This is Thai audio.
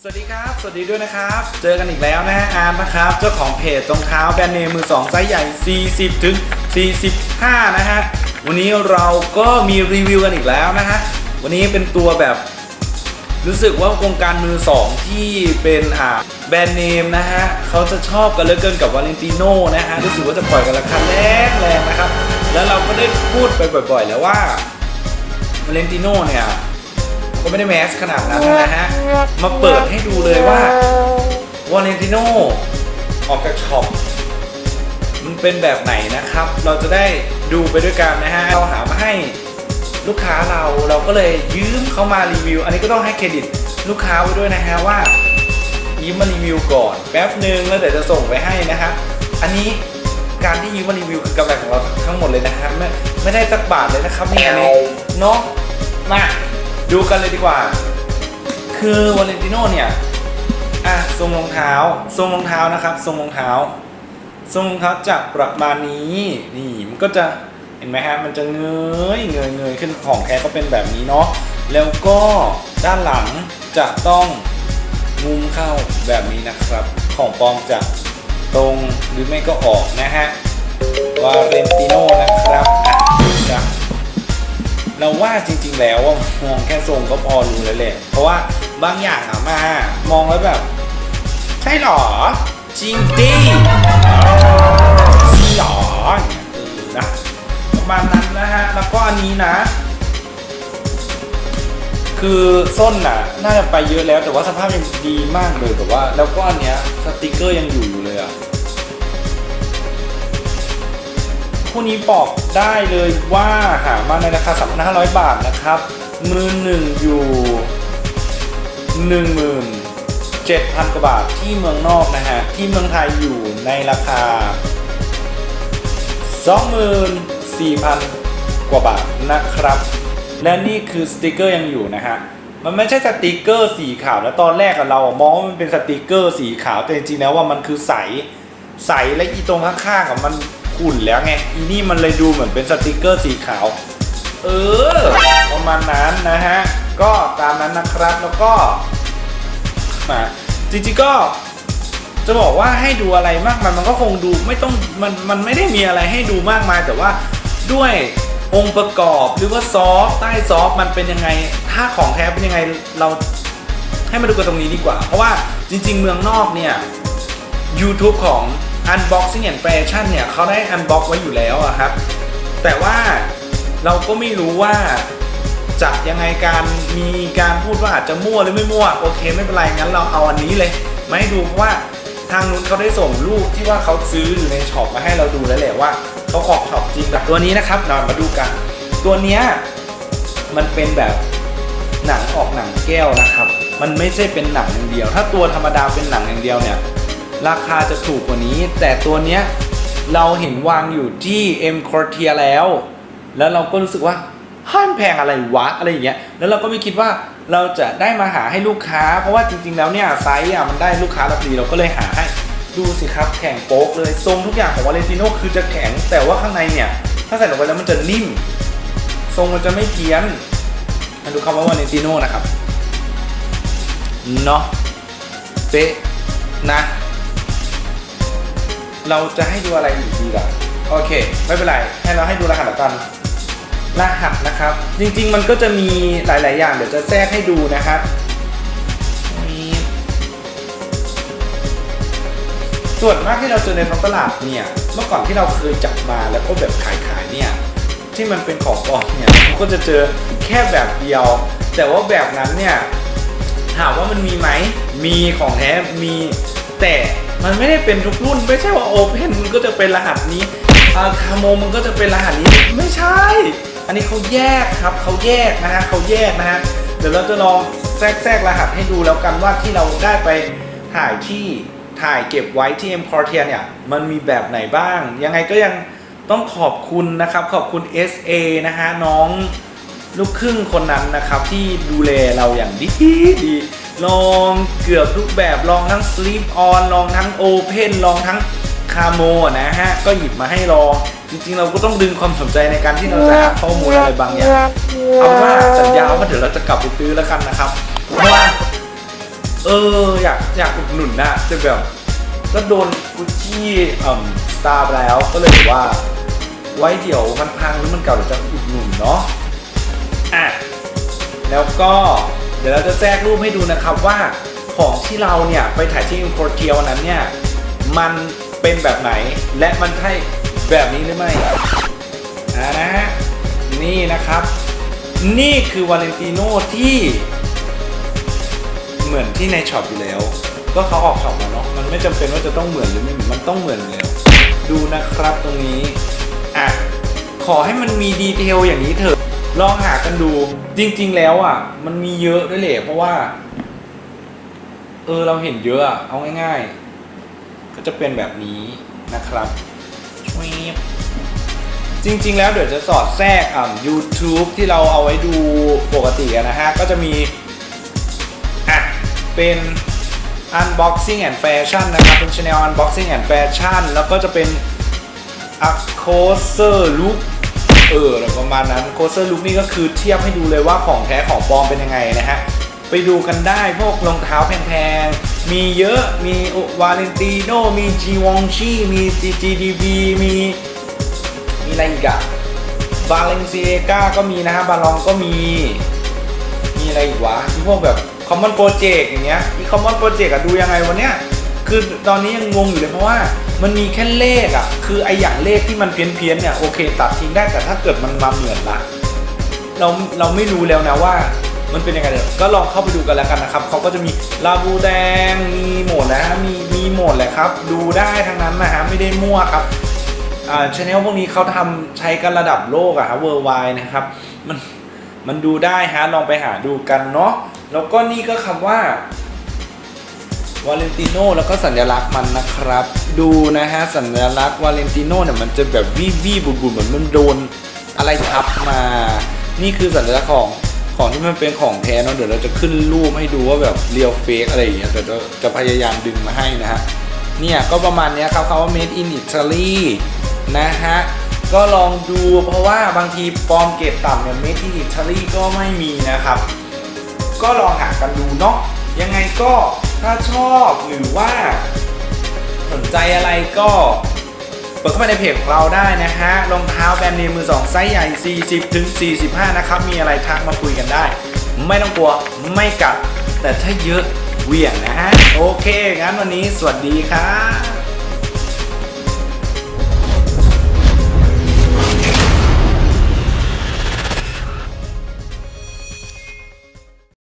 สวัสดีครับ สวัสดีด้วยนะครับ เจอกันอีกแล้วนะฮะอาร์มนะครับ เจ้าของเพจรองเท้าแบรนด์เนมมือ2ไซส์ใหญ่ 40 ถึง 45 นะฮะ วันนี้เราก็มีรีวิวกันอีกแล้วนะฮะ วันนี้เป็นตัวแบบ รู้สึกว่าวงการมือ 2 ที่เป็นอ่าแบรนด์เนมนะฮะเขาจะชอบกันเหลือเกินกับวาเลนติโน่นะฮะ รู้สึกว่าจะปล่อยกันราคาแรงแรงนะครับ แล้วเราก็ได้พูดไปบ่อย ๆ แล้วว่าวาเลนติโน่เนี่ย ก็ไม่ได้แมสขนาดนั้นนะฮะ มาเปิดให้ดูเลยว่าวาเลนติโนออกจากช็อปมันเป็นแบบไหนนะครับ เราจะได้ดูไปด้วยกันนะฮะ เราหามาให้ลูกค้าเราเราก็เลยยืมเขามารีวิว อันนี้ก็ต้องให้เครดิตลูกค้าไว้ด้วยนะฮะว่ายืมมารีวิวก่อนแป๊บหนึ่งแล้วเดี๋ยวจะส่งไปให้นะครับอันนี้การที่ยืมมารีวิวคือกำไรของเราทั้งหมดเลยนะครับไม่ไม่ได้สักบาทเลยนะครับนี่อันนี้เนาะมา ดูกันเลยดีกว่า คือวาเลนติโนเนี่ยอะทรงรองเท้า ทรงรองเท้านะครับ ทรงรองเท้า ทรงรองเท้าจะประมาณนี้นี่มันก็จะเห็นไหมฮะมันจะเงยเงยเงยขึ้นของแท้ก็เป็นแบบนี้เนาะแล้วก็ด้านหลังจะต้องงุมเข้าแบบนี้นะครับ ของปลอมจะตรงหรือไม่ก็ออกนะฮะวาเลนติโนนะครับอะจ้ะ เราว่าจริง ๆ แล้วมองแค่ทรงก็พอรู้แล้วแหละเพราะว่าบางอย่างอะมามองแล้วแบบ ใช่หรอ จริงดิจริงหรอเงี้ยเออนะประมาณนั้นนะฮะ แล้วก็อันนี้นะ คือส้นน่ะ น่าจะไปเยอะแล้วแต่ว่าสภาพยังดีมากเลยแต่ว่า แล้วก็อันเนี้ยสติกเกอร์ยังอยู่อยู่เลยอะ คู่นี้บอกได้เลยว่าหามาในราคา 3,500 บาทนะครับ มือหนึ่งอยู่ 17,000 กว่าบาทที่เมืองนอกนะฮะ ที่เมืองไทยอยู่ในราคา 24,000 กว่าบาทนะครับ และนี่คือสติกเกอร์ยังอยู่นะฮะมันไม่ใช่สติกเกอร์สีขาวแล้วตอนแรกเรามองว่ามันเป็นสติกเกอร์สีขาวแต่จริงๆแล้วว่ามันคือใสใสและอีตรงข้างๆกับมัน ขุ่นแล้วไงอีนี่มันเลยดูเหมือนเป็นสติกเกอร์สีขาว เออประมาณนั้นนะฮะ ก็ตามนั้นนะครับแล้วก็มาจริงๆก็จะบอกว่าให้ดูอะไรมากมายมันก็คงดูไม่ต้องมันมันไม่ได้มีอะไรให้ดูมากมาย แต่ว่าด้วยองค์ประกอบหรือว่าซอฟใต้ซอฟมันเป็นยังไง ถ้าของแท้เป็นยังไงเราให้มาดูกันตรงนี้ดีกว่า เพราะว่าจริง ๆ เมืองนอกเนี่ย YouTube ของ Unboxing and Fashion เนี่ยเขาได้ Unbox ไว้อยู่แล้วอะครับ แต่ว่าเราก็ไม่รู้ว่าจะยังไงการมีการพูดว่าอาจจะมั่วหรือไม่มั่วโอเคไม่เป็นไรงั้นเราเอาอันนี้เลยมาให้ดูเพราะว่าทางนู้นเขาได้ส่งรูปที่ว่าเขาซื้ออยู่ในช็อปมาให้เราดูแล้วแหละว่าเขาออกช็อปจริงกับตัวนี้นะครับเรามาดูกัน ตัวเนี้ยมันเป็นแบบหนังออกหนังแก้วนะครับ มันไม่ใช่เป็นหนังอย่างเดียว ถ้าตัวธรรมดาเป็นหนังอย่างเดียวเนี่ย ราคาจะถูกกว่านี้ แต่ตัวเนี้ยเราเห็นวางอยู่ที่ M c o r t i e r แล้ว แล้วเราก็รู้สึกว่าห้ามแพงอะไรวะอะไรอย่างเงี้ยแล้วเราก็ไม่คิดว่าเราจะได้มาหาให้ลูกค้า เพราะว่าจริงๆแล้วเนี่ยไซส์อะมันได้ลูกค้ารับดีเราก็เลยหาให้ดูสิครับแข็งโป๊กเลยทรงทุกอย่างของวาเลนติโนคือจะแข็งแต่ว่าข้างในเนี่ย ถ้าใส่ลงไปแล้วมันจะนิ่ม ทรงมันจะไม่เพี้ยนมาดูคำว่าวาเลนติโนนะครับเนาะเป๊ะนะ เราจะให้ดูอะไรอีกดีล่ะโอเค ไม่เป็นไร ให้เราให้ดูรหัสแล้วกัน รหัสนะครับ จริง ๆ มันก็จะมีหลาย ๆ อย่าง เดี๋ยวจะแทรกให้ดูนะครับมีส่วนมากที่เราเจอในท้องตลาดเนี่ย เมื่อก่อนที่เราเคยจับมาแล้วก็แบบขายๆเนี่ย ที่มันเป็นของปลอมเนี่ยก็จะเจอแค่แบบเดียว แต่ว่าแบบนั้นเนี่ยถามว่ามันมีไหม มีของแท้ มี แต่มันไม่ได้เป็นทุกรุ่น ไม่ใช่ว่าโอเพนมันก็จะเป็นรหัสนี้อาคาโมมันก็จะเป็นรหัสนี้ไม่ใช่ อันนี้เขาแยกครับเขาแยกนะฮะเขาแยกนะฮะเดี๋ยวเราจะลองแทรกแทรกรหัสให้ดูแล้วกันว่าที่เราได้ไปถ่ายที่ถ่ายเก็บไว้ที่ M c o r t i e r เนี่ยมันมีแบบไหนบ้าง ยังไงก็ยังต้องขอบคุณนะครับ ขอบคุณ SA นะฮะน้องลูกครึ่งคนนั้นนะครับที่ดูแลเราอย่างดีดีลอง เกือบทุกแบบลองทั้ง sleep on ลองทั้ง open ลองทั้งคาโมนะฮะ ก็หยิบมาให้ลอง จริงๆ เราก็ต้องดึงความสนใจในการที่เราจะหาข้อมูลอะไรบางอย่าง เอาว่าสัญญาว่าเดี๋ยวเราจะกลับไปซื้อแล้วกันนะครับเพราะว่าเอออยากอยากอุดหนุนนะแต่แบบก็โดนกุชชี่เอ่อสตาร์ไปแล้วก็เลยว่า ไว้เดี๋ยวมันพังหรือมันเก่าเดี๋ยวจะอุดหนุนเนาะอะแล้วก็เดี๋ยวเราจะแทรกรูปให้ดูนะครับว่า ของที่เราเนี่ยไปถ่ายที่อินโ r เทียวันนั้นเนี่ยมันเป็นแบบไหนและมันใช่แบบนี้หรือไม่นะฮะนี่นะครับ นี่คือวาเลนติโนที่เหมือนที่ในช็อปอยู่แล้ว ก็เขาออกช็อปมาเนาะมันไม่จำเป็นว่าจะต้องเหมือนหรือไม่เหมือนมันต้องเหมือนอยู่แล้วดูนะครับตรงนี้อะขอให้มันมีดีเทลอย่างนี้เถอะลองหากันดูจริง ๆ แล้วอะมันมีเยอะด้วยแหละเพราะว่า เออเราเห็นเยอะอะเอาง่าย ๆ ก็จะเป็นแบบนี้นะครับชวีบจริง ๆ แล้วเดี๋ยวจะสอดแทรกอ่า YouTube ที่เราเอาไว้ดูปกติอะนะฮะ ก็จะมี อะ เป็น unboxing and fashion นะครับ เป็น channel unboxing and fashion แล้วก็จะเป็น a closer look เอออะไรประมาณนั้น closer look นี่ก็คือเทียบให้ดูเลยว่าของแท้ของปลอมเป็นยังไงนะฮะ ไปดูกันได้พวกรองเท้าแพงๆ มีเยอะมีวาเลนติโนมีจีวองชีมี GGDB มี มีอะไรอีกอะบาเลนเซียกาก็มีนะฮะบาลองก็มี มีอะไรอีกวะมีพวกแบบ Common Project อย่างเงี้ยอี Common Project อะดูยังไงวันเนี้ยคือตอนนี้ยังงงอยู่เลยเพราะว่ามันมีแค่เลขอะคือไออย่างเลขที่มันเพี้ยนๆเนี่ยโอเคตัดทิ้งได้แต่ถ้าเกิดมันมาเหมือนละเราเราไม่รู้แล้วนะว่า มันเป็นยังไงเดี๋ยวก็ลองเข้าไปดูกันแล้วกันนะครับเขาก็จะมีลาบูแดงมีหมดนะฮะมีมีหมดแหละครับ ดูได้ทั้งนั้นนะฮะไม่ได้มั่วครับอ่าชแนลพวกนี้เขาทำใช้กันระดับโลกอะฮะเวอร์ไวนะครับมันมันดูได้ฮะลองไปหาดูกันเนาะแล้วก็นี่ก็คำว่าวาเลนติโนแล้วก็สัญลักษณ์มันนะครับ ดูนะฮะสัญลักษณ์วาเลนติโนเนี่ยมันจะแบบวิวีบุบๆเหมือนมันโดนอะไรทับมา นี่คือสัญลักษณ์ของ ของที่มันเป็นของแท้เนาะเดี๋ยวเราจะขึ้นรูปให้ดูว่าแบบเรียลเฟกอะไรอย่างเงี้ยแต่จะจะพยายามดึงมาให้นะฮะเนี่ยก็ประมาณเนี้ยครับคำว่า made in Italy นะฮะก็ลองดูเพราะว่าบางทีปลอมเกรดต่ำเนี่ย made in Italy ก็ไม่มีนะครับ ก็ลองหากันดูเนาะยังไงก็ถ้าชอบหรือว่าสนใจอะไรก็ เปิดเข้าไปในเพจของเราได้นะฮะรองเท้าแบรนด์เนมมือสองไซส์ใหญ่ 40ถึง45 นะครับ มีอะไรทักมาคุยกันได้ ไม่ต้องกลัวไม่กัด แต่ถ้าเยอะเหวี่ยงนะฮะ โอเค งั้นวันนี้สวัสดีครับ